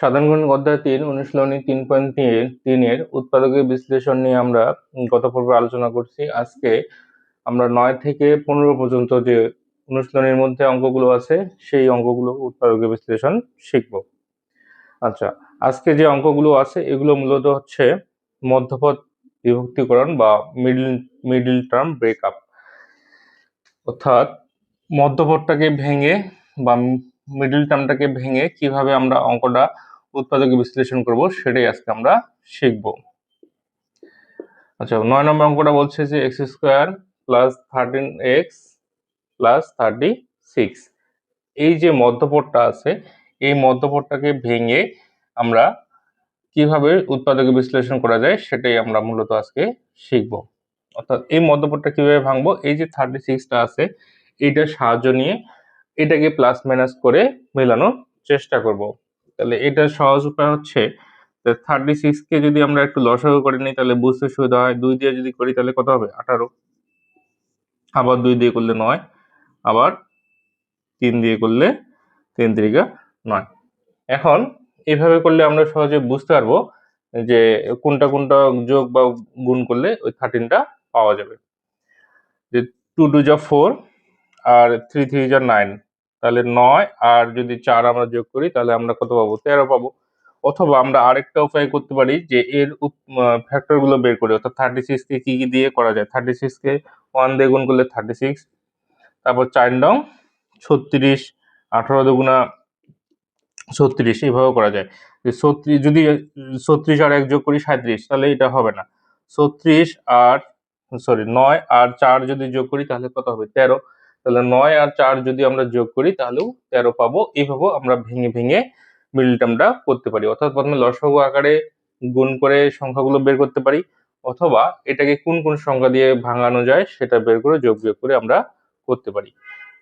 সাধারণ অধ্যায় তিন, অনুশীলনী তিন পয়েন্ট তিন, তিনের উৎপাদকের বিশ্লেষণ নিয়ে আমরা গত পর্বে আলোচনা করছি। আজকে আমরা নয় থেকে পনেরো পর্যন্ত যে অনুশীলনীর মধ্যে অঙ্কগুলো আছে, সেই অঙ্কগুলো উৎপাদকের বিশ্লেষণ শিখব। আচ্ছা আজকে যে অঙ্কগুলো আছে, এগুলো মূলত হচ্ছে মধ্যপদ বিভক্তিকরণ বা মিডল মিডল টার্ম ব্রেকআপ অর্থাৎ মধ্যপদটাকে ভেঙে বা মিডল টার্মটাকে ভেঙে কীভাবে আমরা অঙ্কটা উৎপাদকে বিশ্লেষণ করব, সেটাই আজকে আমরা শিখব। আচ্ছা নয় নম্বর অঙ্কটা বলছে যে x square plus thirteen x plus thirty six. এই যে মধ্যপদটা আছে, এই মধ্যপদটাকে ভেঙে আমরা কীভাবে উৎপাদকে বিশ্লেষণ করা যায়, সেটাই আমরা মূলত আজকে শিখব। অর্থাৎ এই মধ্যপদটা কীভাবে ভাঙবো, এই যে থার্টি সিক্সটা আছে, এইটার সাহায্য নিয়ে এটাকে প্লাস মাইনাস করে মেলানোর চেষ্টা করব। তাহলে এটা সহজ উপায় হচ্ছে থার্টি সিক্সকে যদি আমরা একটু লসাগু করে নিই, তাহলে বুঝতে সুবিধা হয়। দুই দিয়ে যদি করি, তাহলে কত হবে? আঠারো। আবার দুই দিয়ে করলে নয়। আবার তিন দিয়ে করলে তিন তিরিকা নয়। এখন এভাবে করলে আমরা সহজে বুঝতে পারব যে কোনটা কোনটা যোগ বা গুণ করলে ওই থার্টিনটা পাওয়া যাবে। যে টু টু যা ফোর আর থ্রি থ্রি যা নাইন তাহলে নয়, আর যদি চার আমরা যোগ করি, তাহলে আমরা কত পাবো? তেরো পাবো। অথবা আমরা আরেকটা উপায় করতে পারি যে এর ফ্যাক্টরগুলো বের করি। অর্থাৎ থার্টি সিক্সকে কী কী দিয়ে করা যায়? থার্টি সিক্সকে ওয়ান দিয়ে গুণ করলে থার্টি সিক্স তারপর চার নং, ছত্রিশ, আঠারো দুগুণা ছত্রিশ, এইভাবেও করা যায়। যে ছত্রিশ, যদি ছত্রিশ আর এক যোগ করি সাঁত্রিশ তাহলে এটা হবে না। ছত্রিশ আর সরি নয় আর চার যদি যোগ করি, তাহলে কত হবে? তেরো। তাহলে নয় আর চার যদি আমরা যোগ করি, তাহলেও তেরো পাবো। এইভাবেও আমরা ভেঙে ভেঙে মিডল টার্মটা করতে পারি। অর্থাৎ প্রথমে লসগু আকারে গুণ করে সংখ্যাগুলো বের করতে পারি, অথবা এটাকে কোন কোন সংখ্যা দিয়ে ভাঙানো যায় সেটা বের করে যোগ বিয়োগ করে আমরা করতে পারি।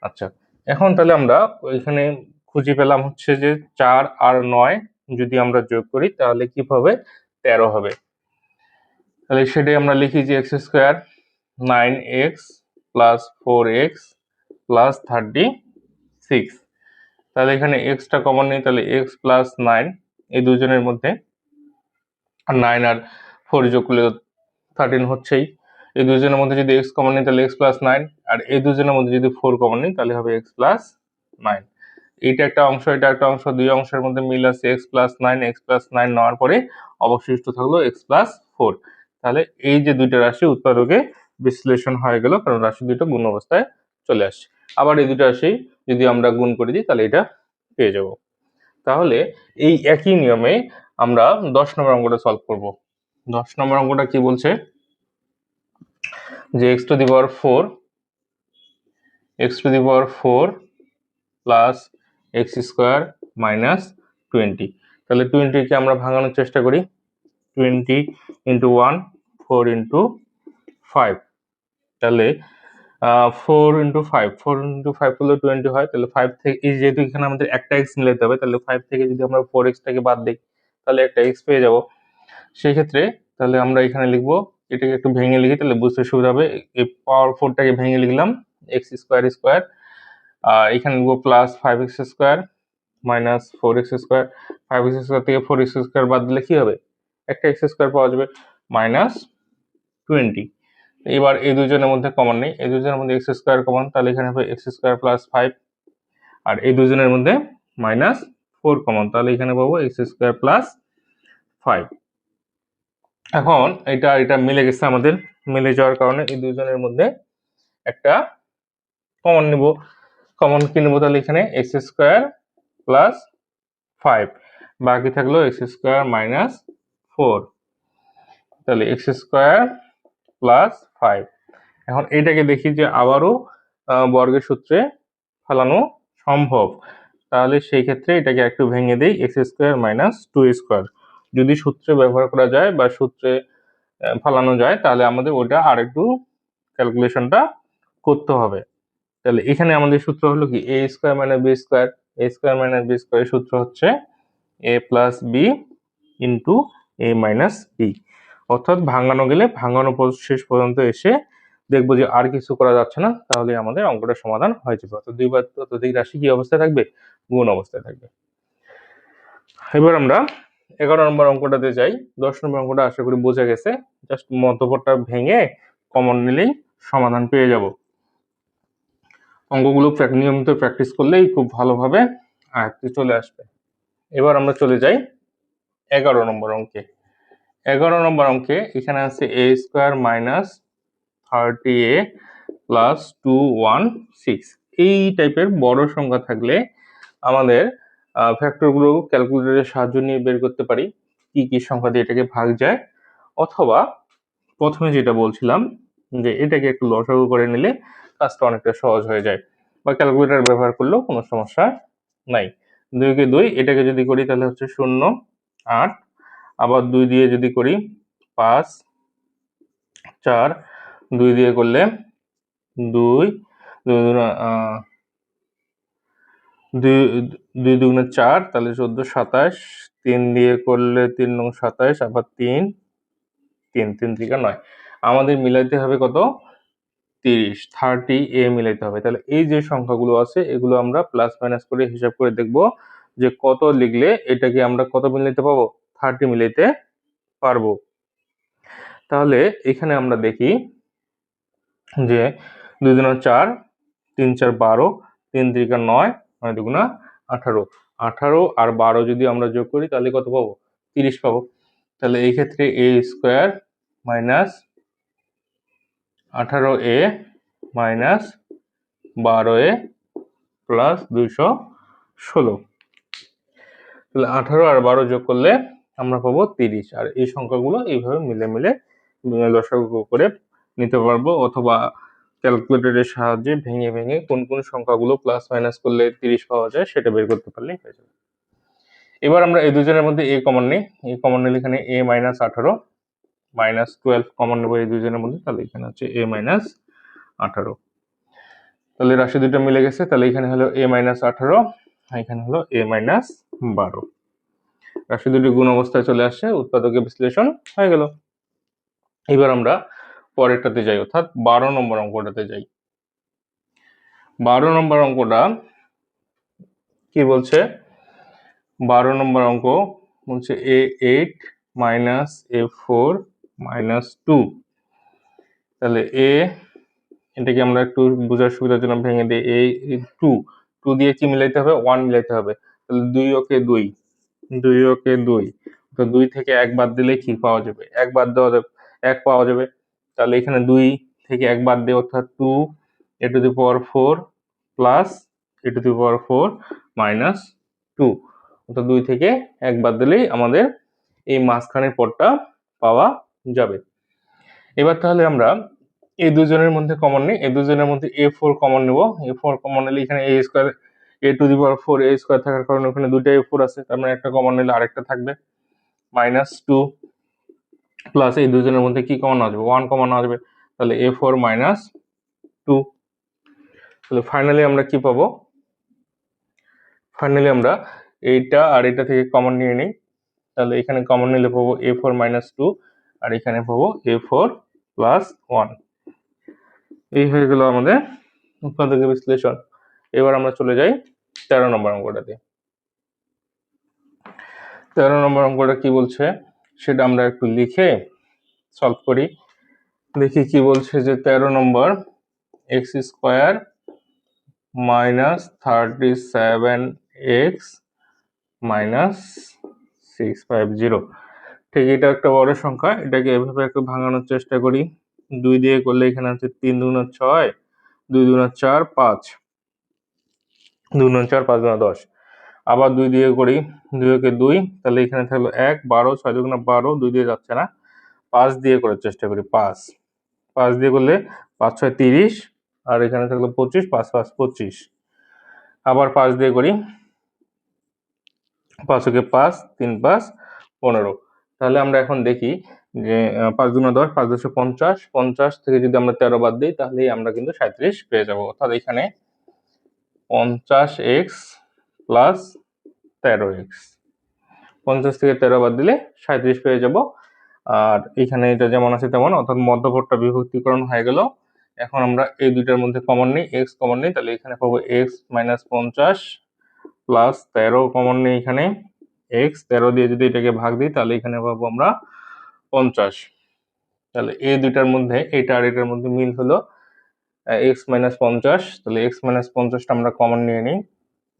আচ্ছা এখন তাহলে আমরা ওইখানে খুঁজে পেলাম হচ্ছে যে চার আর নয় যদি আমরা যোগ করি, তাহলে কি হবে তেরো হবে? তাহলে সেটাই আমরা লিখি যে x square nine x plus four x plus thirty six তাহলে এখানে এক্সটা কমন নেই, তাহলে এক্স প্লাস নাইন এই দুজনের মধ্যে নাইন আর ফোর যোগ করলে থার্টিন হচ্ছেই। এই দুজনের মধ্যে যদি এক্স কমন নেই, তাহলে এক্স প্লাস নাইন আর এই দুজনের মধ্যে যদি ফোর কমন নেই, তাহলে হবে এক্স প্লাস নাইন এইটা একটা অংশ, এটা একটা অংশ, দুই অংশের মধ্যে মিল আছে x plus nine x plus nine নেওয়ার পরে অবশিষ্ট থাকল এক্স প্লাস ফোর তাহলে এই যে দুইটা রাশি উৎপাদকে বিশ্লেষণ হয়ে গেল, কারণ রাশি দুটো গুণ অবস্থায় চলে আসছে। আবার এই দুটো রাশি যদি আমরা গুণ করে দিই, তাহলে এটা পেয়ে যাব। তাহলে এই একই নিয়মে আমরা দশ নম্বর অঙ্কটা সলভ করব। দশ নম্বর অঙ্কটা কি বলছে? যে x to the power four x to the power four plus x square minus twenty তাহলে টোয়েন্টিকে আমরা ভাঙানোর চেষ্টা করি। Twenty into one four into five তাহলে four into five four into five করলে টোয়েন্টি হয়, তাহলে ফাইভ থেকে, এই যেহেতু এখানে আমাদের একটা এক্স মিলাতে হবে, তাহলে ফাইভ থেকে যদি আমরা ফোর এক্সটাকে বাদ দিই, তাহলে একটা এক্স পেয়ে যাব। সেই ক্ষেত্রে তাহলে আমরা এখানে লিখব, এটাকে একটু ভেঙে লিখি তাহলে বুঝতে সুবিধা হবে, এই পাওয়ার ফোরটাকে ভেঙে লিখলাম এক্স স্কোয়ার স্কোয়ার আর এখানে লিখব plus five x square minus four x square five x square থেকে ফোর এক্স স্কোয়ার বাদ দিলে কী হবে? একটা এক্স স্কোয়ার পাওয়া যাবে মাইনাস টোয়েন্টি এবার এই দুজনের মধ্যে কমন নেই। এই দুজনের মধ্যে এক্স স্কোয়ার কমন তাহলে এখানে হবে এক্স স্কোয়ার প্লাস ফাইভ আর এই দুজনের মধ্যে মাইনাস ফোর কমন তাহলে এখানে পাবো এক্স স্কোয়ার প্লাস ফাইভ এখন এটা এটা মিলে গেছে আমাদের, মিলে যাওয়ার কারণে এই দুজনের মধ্যে একটা কমন নিব। কমন কি নেব তাহলে এখানে? এক্স স্কোয়ার প্লাস ফাইভ বাকি থাকল এক্স স্কোয়ার মাইনাস ফোর তাহলে এক্স স্কোয়ার প্লাস ফাইভ এখন এইটাকে দেখি যে আবারও বর্গের সূত্রে ফেলানো সম্ভব। তাহলে সেই ক্ষেত্রে এটাকে একটু ভেঙে দিই x square minus two square যদি সূত্রে ব্যবহার করা যায় বা সূত্রে ফালানো যায়, তাহলে আমাদের ওটা আর একটু ক্যালকুলেশনটা করতে হবে। তাহলে এখানে আমাদের সূত্র হলো কি? A square minus b square a square minus b স্কোয়ারের সূত্র হচ্ছে a plus b into a minus b অর্থাৎ ভাঙানো গেলে ভাঙানো শেষ পর্যন্ত এসে দেখব যে আর কিছু করা যাচ্ছে না, তাহলে আমাদের অঙ্কটা সমাধান হয়ে যাবে। অর্থাৎ দুইবার ততোধিক রাশি কি অবস্থায় থাকবে? গুণ অবস্থায় থাকবে। এবার আমরা এগারো নম্বর অঙ্কটাতে যাই। দশ নম্বর অঙ্কটা আশা করি বোঝা গেছে। জাস্ট মধ্যপটটা ভেঙে কমন নিলেই সমাধান পেয়ে যাব। অঙ্কগুলো নিয়মিত প্র্যাকটিস করলেই খুব ভালোভাবে আয়ত্তে চলে আসবে। এবার আমরা চলে যাই এগারো নম্বর অঙ্কে। এগারো নম্বর অঙ্কে এখানে আছে a square minus thirty a plus two one six এই টাইপের বড় সংখ্যা থাকলে আমাদের ফ্যাক্টরগুলো ক্যালকুলেটরের সাহায্য নিয়ে বের করতে পারি, কি কি সংখ্যা দিয়ে এটাকে ভাগ যায়। অথবা প্রথমে যেটা বলছিলাম, যে এটাকে একটু লসাগু করে নিলে কাজটা অনেকটা সহজ হয়ে যায় বা ক্যালকুলেটর ব্যবহার করলেও কোনো সমস্যা নাই। দুইকে দুই, এটাকে যদি করি তাহলে হচ্ছে শূন্য, আট আবার দুই দিয়ে যদি করি পাঁচ, চার, দুই দিয়ে করলে দুই দুই দুই দুই দুগুণে চার, তাহলে চোদ্দ সাতাশ, তিন দিয়ে করলে তিন নং সাতাশ, আবার তিন তিন তিন থেকে নয়। আমাদের মিলাইতে হবে কত? তিরিশ থার্টি এ মিলাইতে হবে। তাহলে এই যে সংখ্যাগুলো আছে, এগুলো আমরা প্লাস মাইনাস করে হিসাব করে দেখব যে কত লিখলে এটাকে আমরা কত মিলাইতে পাবো? থার্টি মিলাইতে পারব। তাহলে এখানে আমরা দেখি যে দুই দুগুণা চার, তিন চার বারো, তিন তিরিকা নয় নয় দুগুণা আঠারো। আঠারো আর বারো যদি আমরা যোগ করি, তাহলে কত পাবো? তিরিশ পাবো। তাহলে এই ক্ষেত্রে এ স্কোয়ার মাইনাস আঠারো এ মাইনাস বারো এ প্লাস দুইশো ষোলো। তাহলে আঠারো আর বারো যোগ করলে আমরা পাবো তিরিশ। আর এই সংখ্যাগুলো এইভাবে মিলে মিলে লসাগু করে নিতে পারব অথবা ক্যালকুলেটরের সাহায্যে ভেঙে ভেঙে কোন কোন সংখ্যাগুলো প্লাস মাইনাস করলে তিরিশ পাওয়া যায় সেটা বের করতে পারলেই হয়ে যাবে। এবার আমরা এই দুজনের মধ্যে এ কমন নিই। এ কমন নিলে এখানে এ মাইনাস আঠারো মাইনাস টুয়েলভ কমন নেব এই দুজনের মধ্যে, তাহলে এখানে হচ্ছে এ মাইনাস আঠারো। তাহলে রাশি দুটো মিলে গেছে, তাহলে এখানে হলো এ মাইনাস আঠারো, এখানে হলো এ মাইনাস বারো। রাশি দুটি গুণ অবস্থায় চলে আসছে উৎপাদকের বিশ্লেষণ হয়ে গেল। এবার আমরা পরেরটাতে যাই, অর্থাৎ বারো নম্বর অঙ্কটাতে যাই। বারো নম্বর অঙ্কটা কি বলছে? বারো নম্বর অঙ্ক বলছে a eight minus a four minus two তাহলে এ এটাকে আমরা একটু বোঝার সুবিধার জন্য ভেঙে দিই এ টু টু দিয়ে কি মিলাইতে হবে? ওয়ান মিলাইতে হবে। তাহলে দুই ওকে দুই। দুই ওকে দুই। তো দুই থেকে এক বাদ দিলে কি পাওয়া যাবে? এক বাদ দেওয়া যাবে, এক পাওয়া যাবে। তাহলে এখানে দুই থেকে এক বাদ দিয়ে অর্থাৎ two a to the power four plus a to the power four minus two অর্থাৎ দুই থেকে এক বাদ দিলেই আমাদের এই মাঝখানের পদটা পাওয়া যাবে। এবার তাহলে আমরা এই দুজনের মধ্যে কমন নিই। এই দুজনের মধ্যে এ ফোর কমন নেব। এ ফোর কমন নিলে এখানে a square a to the power four a square থাকার কারণে ওখানে দুইটা এ ফোর আছে, তার মানে একটা কমন নিলে আরেকটা থাকবে। মাইনাস টু প্লাস এই দুজনের মধ্যে কি কমন আসবে? ওয়ান কমন আসবে। তাহলে এ ফোর মাইনাস টু তাহলে ফাইনালি আমরা কি পাবো? ফাইনালি আমরা এইটা আর এটা থেকে কমন নিয়ে নিই। তাহলে এখানে কমন নিলে পাবো এ ফোর মাইনাস টু আর এখানে পাবো এ ফোর প্লাস ওয়ান এই হয়ে গেল আমাদের উৎপাদকের বিশ্লেষণ। এবার আমরা চলে যাই তেরো নম্বর অঙ্কটাতে। তেরো নম্বর অঙ্কটা কি বলছে? সেটা আমরা একটু লিখে সলভ করি। দেখি কি বলছে যে তেরো number x square minus thirty seven x minus six five zero ঠিক, এটা একটা বড় সংখ্যা, এটাকে এভাবে একটু ভাঙানোর চেষ্টা করি। দুই দিয়ে করলে এখানে আছে তিন দুগুণ ছয়, দুই দুগুণ চার, পাঁচ। দুই দুগুণ চার, পাঁচ দুগুণ দশ। আবার দুই দিয়ে করি, দুই একে দুই, তাহলে এখানে থাকল এক, বারো, ছয় দুগুণ বারো, দুই দিয়ে যাচ্ছে না। পাঁচ দিয়ে করার চেষ্টা করি, পাঁচ। পাঁচ দিয়ে করলে পাঁচ ছয় তিরিশ, আর এখানে থাকল পঁচিশ, পাঁচ পাঁচ পঁচিশ। আবার পাঁচ দিয়ে করি, পাঁচ ওকে পাঁচ, তিন পাঁচ, পনেরো। তাহলে আমরা এখন দেখি যে পাঁচ দুগুণ দশ, পাঁচ দশে পঞ্চাশ পঞ্চাশ থেকে যদি আমরা তেরো বাদ দিই, তাহলেই আমরা কিন্তু সাঁত্রিশ পেয়ে যাব। অর্থাৎ এখানে পঞ্চাশ এক্স প্লাস তেরো এক্স। পঞ্চাশ থেকে তেরো বাদ দিলে সাঁত্রিশ পেয়ে যাব। আর এখানে এটা যেমন আছে তেমন, অর্থাৎ মধ্যপটটা বিভক্তিকরণ হয়ে গেল। এখন আমরা এই দুইটার মধ্যে কমন নিই এক্স কমন নিই, তাহলে এখানে পাবো এক্স মাইনাস পঞ্চাশ প্লাস তেরো কমন নিই এখানে। এক্স তেরো দিয়ে যদি এটাকে ভাগ দিই, তাহলে এখানে পাবো আমরা পঞ্চাশ। তাহলে এই দুইটার মধ্যে এটা আর এটার মধ্যে মিল হলো এক্স মাইনাস পঞ্চাশ, তাহলে এক্স মাইনাস পঞ্চাশটা আমরা কমন নিয়ে নিই।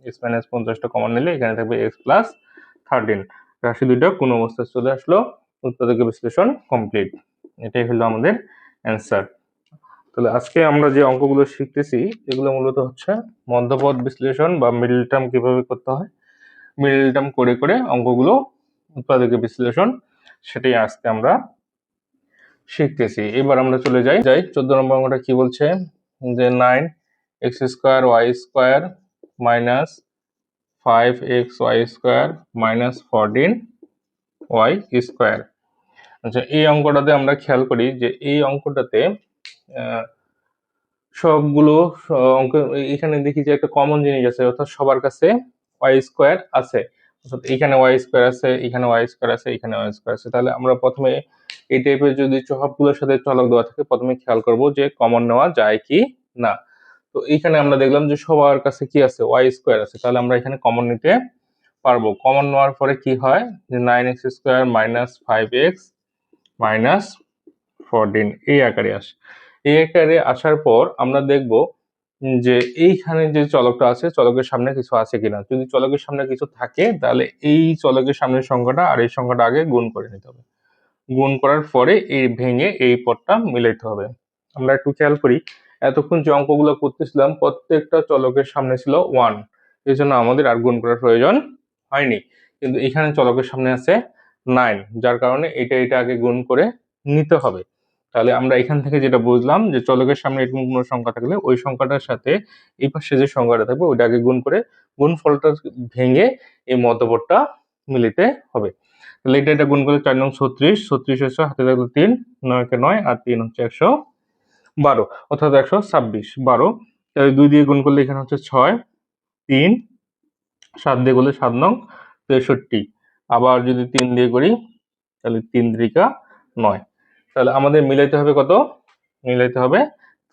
এক্স মাইনাস পঞ্চাশটা কমন নিলে এখানে থাকবে এক্স প্লাস থার্টিন রাশি দুইটা কোনো অবস্থায় চলে আসলো? উৎপাদকের বিশ্লেষণ কমপ্লিট এটাই হলো আমাদের অ্যান্সার তাহলে আজকে আমরা যে অঙ্কগুলো শিখতেছি, এগুলো মূলত হচ্ছে মধ্যপথ বিশ্লেষণ বা মিডল টার্ম কীভাবে করতে হয়। মিডল টার্ম করে করে অঙ্কগুলো উৎপাদকের বিশ্লেষণ, সেটাই আজকে আমরা শিখতেছি। এবার আমরা চলে যাই। যাই, চোদ্দ নম্বর অঙ্কটা কি বলছে? যে nine x square y square minus five x y square minus fourteen y square. আচ্ছা এই অঙ্কটাতে আমরা খেয়াল করি যে এই অঙ্কটাতে সবগুলো অঙ্ক, এখানে দেখি যে একটা কমন জিনিস আছে, অর্থাৎ সবার কাছে ওয়াই স্কোয়ার আছে। অর্থাৎ এখানে ওয়াই স্কোয়ার আছে, এখানে ওয়াই স্কোয়ার আছে, এখানে ওয়াই স্কোয়ার আছে। তাহলে আমরা প্রথমে এই টাইপের যদি সবগুলোর সাথে চলক দেওয়া থাকে, প্রথমে খেয়াল করব যে কমন নেওয়া যায় কি না। তো এইখানে আমরা দেখলাম যে সবার কাছে কি আছে? ওয়াই স্কোয়ার আছে। তাহলে আমরা এখানে কমন নিতে পারব। কমন নেওয়ার পরে কি হয়? যে nine x square minus five x minus fourteen এই আকারে আসে। এই আকারে আসার পর আমরা দেখব যে এইখানে যে চলকটা আছে, চলকের সামনে কিছু আছে কিনা। যদি চলকের সামনে কিছু থাকে, তাহলে এই চলকের সামনের সংখ্যাটা আর এই সংখ্যাটা আগে গুণ করে নিতে হবে। গুণ করার পরে এই ভেঙে এই পদটা মিলাইতে হবে। আমরা একটু খেয়াল করি, এতক্ষণ যে অঙ্কগুলো করতেছিলাম, প্রত্যেকটা চলকের সামনে ছিল ওয়ান এই জন্য আমাদের আর গুণ করার প্রয়োজন হয়নি। কিন্তু এখানে চলকের সামনে আছে নাইন যার কারণে এটা এটা আগে গুণ করে নিতে হবে। তাহলে আমরা এখান থেকে যেটা বুঝলাম যে চলকের সামনে এরকম কোনো সংখ্যা থাকলে ওই সংখ্যাটার সাথে এই পাশে যে সংখ্যাটা থাকবে, ওইটা আগে গুণ করে গুণফলটা ভেঙে এই মধ্যবর্তটা মিলিতে হবে। তাহলে এটা এটা গুণ করলে চার নং ছত্রিশ ছত্রিশ একশো হাতে থাকল তিন, নয়কে নয় আর তিন হচ্ছে একশো বারো, অর্থাৎ একশো ছাব্বিশ, বারো। তাহলে দুই দিয়ে গুণ করলে এখানে হচ্ছে ছয়, তিন, সাত দিয়ে করলে সাত নং তেষট্টি। আবার যদি তিন দিয়ে করি, তাহলে তিন ত্রিকা নয়। তাহলে আমাদের মিলাইতে হবে কত? মিলাইতে হবে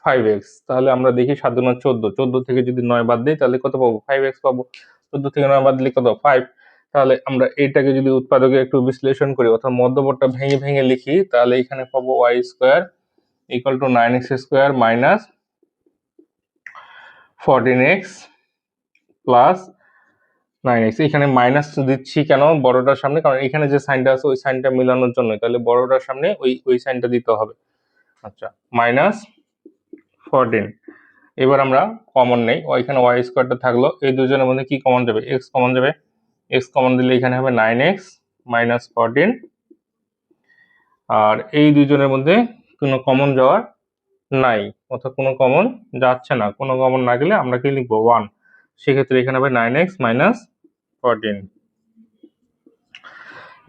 ফাইভ এক্স তাহলে আমরা দেখি সাত দুগুণ চোদ্দ চোদ্দ থেকে যদি নয় বাদ দিই, তাহলে কত পাবো? ফাইভ এক্স পাবো। চোদ্দ থেকে নয় বাদ দিলে কত? ফাইভ তাহলে আমরা এইটাকে যদি উৎপাদকে একটু বিশ্লেষণ করি অর্থাৎ মধ্যবর্তটা ভেঙে ভেঙে লিখি, তাহলে এখানে পাবো y square equal to nine x square minus fourteen x plus nine x এখানে মাইনাস দিচ্ছি কেন? বড়টার সামনে, কারণ এখানে যে সাইনটা আছে, ওই সাইনটা মিলানোর জন্য তাহলে বড়টার সামনে ওই ওই সাইনটা দিতে হবে। আচ্ছা মাইনাস ফোরটিন এবার আমরা কমন নেই। ওইখানে ওয়াই স্কোয়ারটা থাকল। এই দুজনের মধ্যে কি কমন যাবে? এক্স কমন যাবে। এক্স কমন দিলে এখানে হবে নাইন এক্স মাইনাস ফোরটিন আর এই দুজনের মধ্যে কোনো কমন যাওয়ার নাই, অর্থাৎ কোনো কমন যাচ্ছে না। কোনো কমন না গেলে আমরা কি লিখব? ওয়ান সেক্ষেত্রে এখানে হবে নাইন এক্স মাইনাস ফোরটিন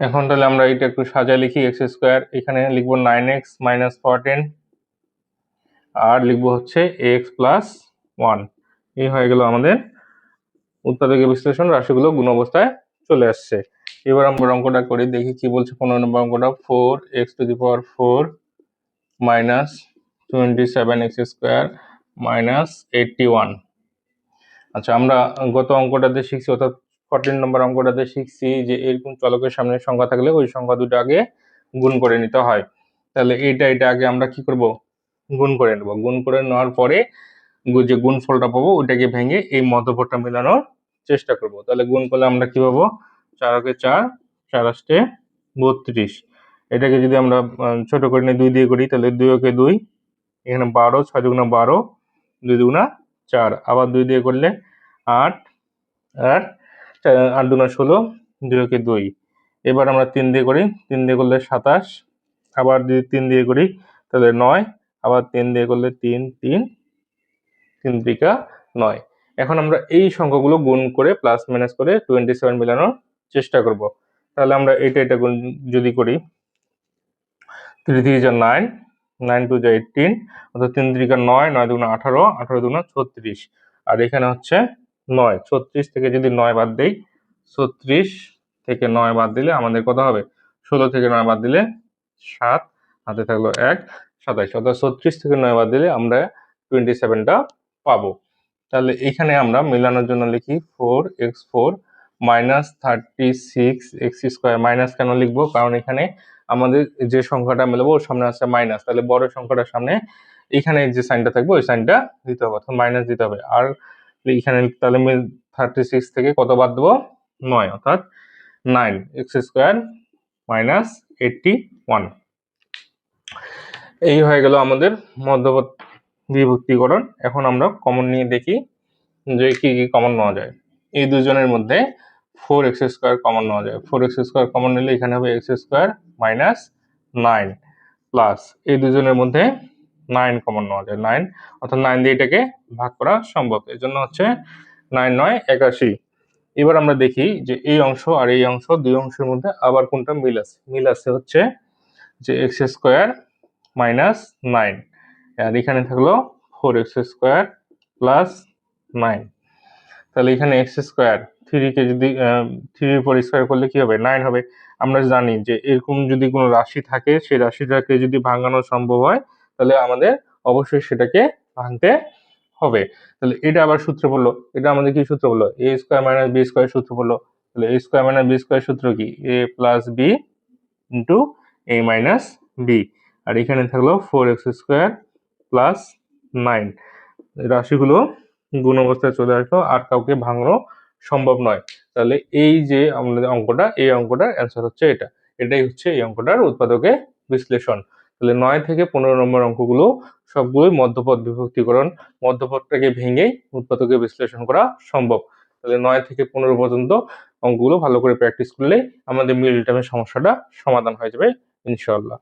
এখন তাহলে আমরা এটা একটু সাজায় লিখি এক্স স্কোয়ার এখানে লিখব নাইন এক্স মাইনাস ফোরটিন আর লিখব হচ্ছে এক্স প্লাস ওয়ান এই হয়ে গেল আমাদের উৎপাদকের বিশ্লেষণ রাশিগুলো গুণ অবস্থায় চলে আসছে। এবার আমরা অঙ্কটা করি, দেখি কি বলছে পনেরো নম্বর অঙ্কটা। Four x to the power four minus twenty seven x square minus eighty one আচ্ছা আমরা গত অঙ্কটাতে শিখছি, অর্থাৎ ফোরটিন নম্বর অঙ্কটাতে শিখছি যে এরকম চলকের সামনে সংখ্যা থাকলে ওই সংখ্যা দুটো আগে গুণ করে নিতে হয়। তাহলে এইটা এটা আগে আমরা কি করব? গুণ করে নেব। গুণ করে নেওয়ার পরে যে গুণফলটা পাবো, ওইটাকে ভেঙে এই মধ্যপটটা মেলানোর চেষ্টা করব। তাহলে গুণ করলে আমরা কি পাবো? চার ওকে চার চার আসতে বত্রিশ। এটাকে যদি আমরা ছোট করে নিয়ে দুই দিয়ে করি, তাহলে দুই ওকে দুই, এখানে বারো, ছয় দুগুণা বারো, দুই দুগুণা চার। আবার দুই দিয়ে করলে আট আর আট দুগুণা ষোলো, দুই ওকে দুই। এবার আমরা তিন দিয়ে করি, তিন দিয়ে করলে সাতাশ। আবার যদি তিন দিয়ে করি, তাহলে নয়। আবার তিন দিয়ে করলে তিন তিন তিন ত্রিকা নয়। এখন আমরা এই সংখ্যাগুলো গুণ করে প্লাস মাইনাস করে টোয়েন্টি সেভেন মেলানোর চেষ্টা করব। তাহলে আমরা এটা এটা গুণ যদি করি থ্রি থ্রি যা নাইন নাইন টু যা এইটিন অর্থাৎ তিন ত্রিকা নয় নয় দুগুণা আঠারো আঠারো দুগুণা ছত্রিশ। আর এখানে হচ্ছে নয়, ছত্রিশ থেকে যদি নয় বাদ দেই, ছত্রিশ থেকে নয় বাদ দিলে আমাদের কত হবে? ষোলো থেকে নয় বাদ দিলে সাত, হাতে থাকল এক সাতাইশ অর্থাৎ ছত্রিশ থেকে নয় বাদ দিলে আমরা টোয়েন্টি সেভেনটা পাবো। তাহলে এখানে আমরা মেলানোর জন্য লিখি four x four minus thirty six x square minus কেন লিখব? কারণ এখানে আমাদের যে সংখ্যাটা মেলাবো, ওর সামনে আছে মাইনাস তাহলে বড় সংখ্যাটার সামনে এখানে যে সাইনটা থাকবে, ওই সাইনটা দিতে হবে অর্থাৎ মাইনাস দিতে হবে। আর এখানে তাহলে থার্টি সিক্স থেকে কত বাদ দেবো? নয়, অর্থাৎ nine x square minus eighty one এই হয়ে গেল আমাদের মধ্যবর্তী বিভক্তিকরণ এখন আমরা কমন নিয়ে দেখি যে কি কি কমন নেওয়া যায়। এই দুজনের মধ্যে ফোর এক্স স্কোয়ার কমন নেওয়া যায়। ফোর এক্স স্কোয়ার কমন নিলে এখানে হবে x square minus nine plus এই দুজনের মধ্যে নাইন কমন নেওয়া যায়। নাইন অর্থাৎ নাইন দিয়ে এটাকে ভাগ করা সম্ভব। এর জন্য হচ্ছে নাইন নয়, একাশি। এবার আমরা দেখি যে এই অংশ আর এই অংশ দুই অংশের মধ্যে আবার কোনটা মিল আছে? মিল আছে হচ্ছে যে এক্স স্কোয়ার মাইনাস নাইন আর এখানে থাকল four x square plus nine তাহলে এখানে এক্স স্কোয়ার থ্রিকে যদি থ্রির উপর স্কোয়ার করলে কি হবে? নাইন হবে। আমরা জানি যে এরকম যদি কোনো রাশি থাকে, সেই রাশিটাকে যদি ভাঙানো সম্ভব হয়, তাহলে আমাদের অবশ্যই সেটাকে ভাঙতে হবে। তাহলে এটা আবার সূত্র বলল। এটা আমাদের কি সূত্র বলল? A square minus B square সূত্র বলল। তাহলে A square minus B square সূত্র কি? A plus B into A minus B আর এখানে থাকল four x square plus nine রাশিগুলো গুণ অবস্থায় চলে আসলো, আর কাউকে ভাঙানো সম্ভব নয়। তাহলে এই যে আমাদের অঙ্কটা, এই অঙ্কটার অ্যান্সার হচ্ছে এটা। এটাই হচ্ছে এই অঙ্কটার উৎপাদকে বিশ্লেষণ। তাহলে নয় থেকে পনেরো নম্বর অঙ্কগুলো সবগুলোই মধ্যপদ বিভক্তিকরণ। মধ্যপদটাকে ভেঙেই উৎপাদকে বিশ্লেষণ করা সম্ভব। তাহলে নয় থেকে পনেরো পর্যন্ত অঙ্কগুলো ভালো করে প্র্যাকটিস করলে আমাদের মিডল টার্মের সমস্যাটা সমাধান হয়ে যাবে ইনশাল্লাহ